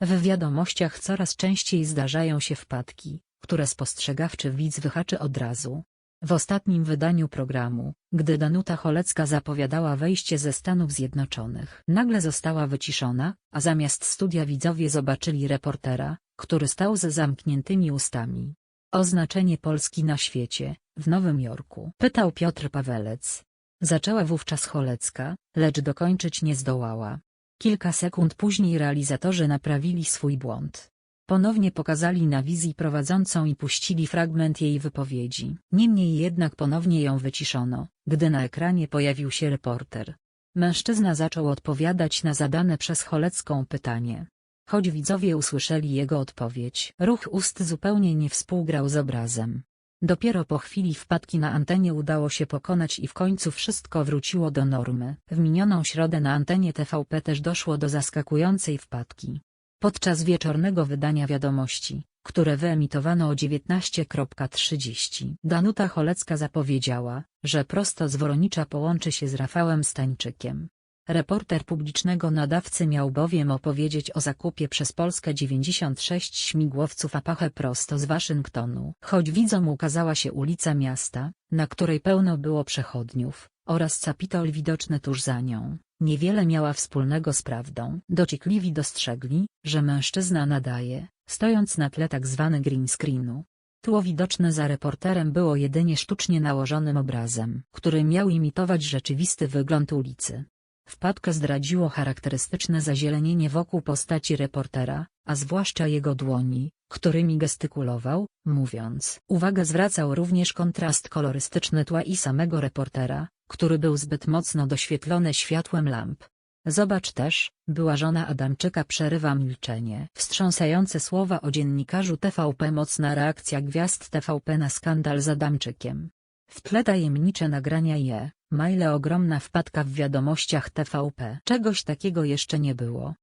W wiadomościach coraz częściej zdarzają się wpadki, które spostrzegawczy widz wyhaczy od razu. W ostatnim wydaniu programu, gdy Danuta Cholecka zapowiadała wejście ze Stanów Zjednoczonych, nagle została wyciszona, a zamiast studia widzowie zobaczyli reportera, który stał ze zamkniętymi ustami. Oznaczenie Polski na świecie, w Nowym Jorku? Pytał Piotr Pawelec. Zaczęła wówczas Cholecka, lecz dokończyć nie zdołała. Kilka sekund później realizatorzy naprawili swój błąd. Ponownie pokazali na wizji prowadzącą i puścili fragment jej wypowiedzi. Niemniej jednak ponownie ją wyciszono, gdy na ekranie pojawił się reporter. Mężczyzna zaczął odpowiadać na zadane przez Cholecką pytanie. Choć widzowie usłyszeli jego odpowiedź, ruch ust zupełnie nie współgrał z obrazem. Dopiero po chwili wpadki na antenie udało się pokonać i w końcu wszystko wróciło do normy. W minioną środę na antenie TVP też doszło do zaskakującej wpadki. Podczas wieczornego wydania wiadomości, które wyemitowano o 19.30, Danuta Cholecka zapowiedziała, że prosto z Woronicza połączy się z Rafałem Stańczykiem. Reporter publicznego nadawcy miał bowiem opowiedzieć o zakupie przez Polskę 96 śmigłowców Apache prosto z Waszyngtonu. Choć widzom ukazała się ulica miasta, na której pełno było przechodniów, oraz Capitol widoczny tuż za nią, niewiele miała wspólnego z prawdą. Dociekliwi dostrzegli, że mężczyzna nadaje, stojąc na tle tak zwany green screenu. Tło widoczne za reporterem było jedynie sztucznie nałożonym obrazem, który miał imitować rzeczywisty wygląd ulicy. Wpadkę zdradziło charakterystyczne zazielenienie wokół postaci reportera, a zwłaszcza jego dłoni, którymi gestykulował, mówiąc. Uwagę zwracał również kontrast kolorystyczny tła i samego reportera, który był zbyt mocno doświetlony światłem lamp. Zobacz też, była żona Adamczyka przerywa milczenie. Wstrząsające słowa o dziennikarzu TVP mocna reakcja gwiazd TVP na skandal z Adamczykiem. W tle tajemnicze nagrania je, maile ogromna wpadka w wiadomościach TVP. Czegoś takiego jeszcze nie było.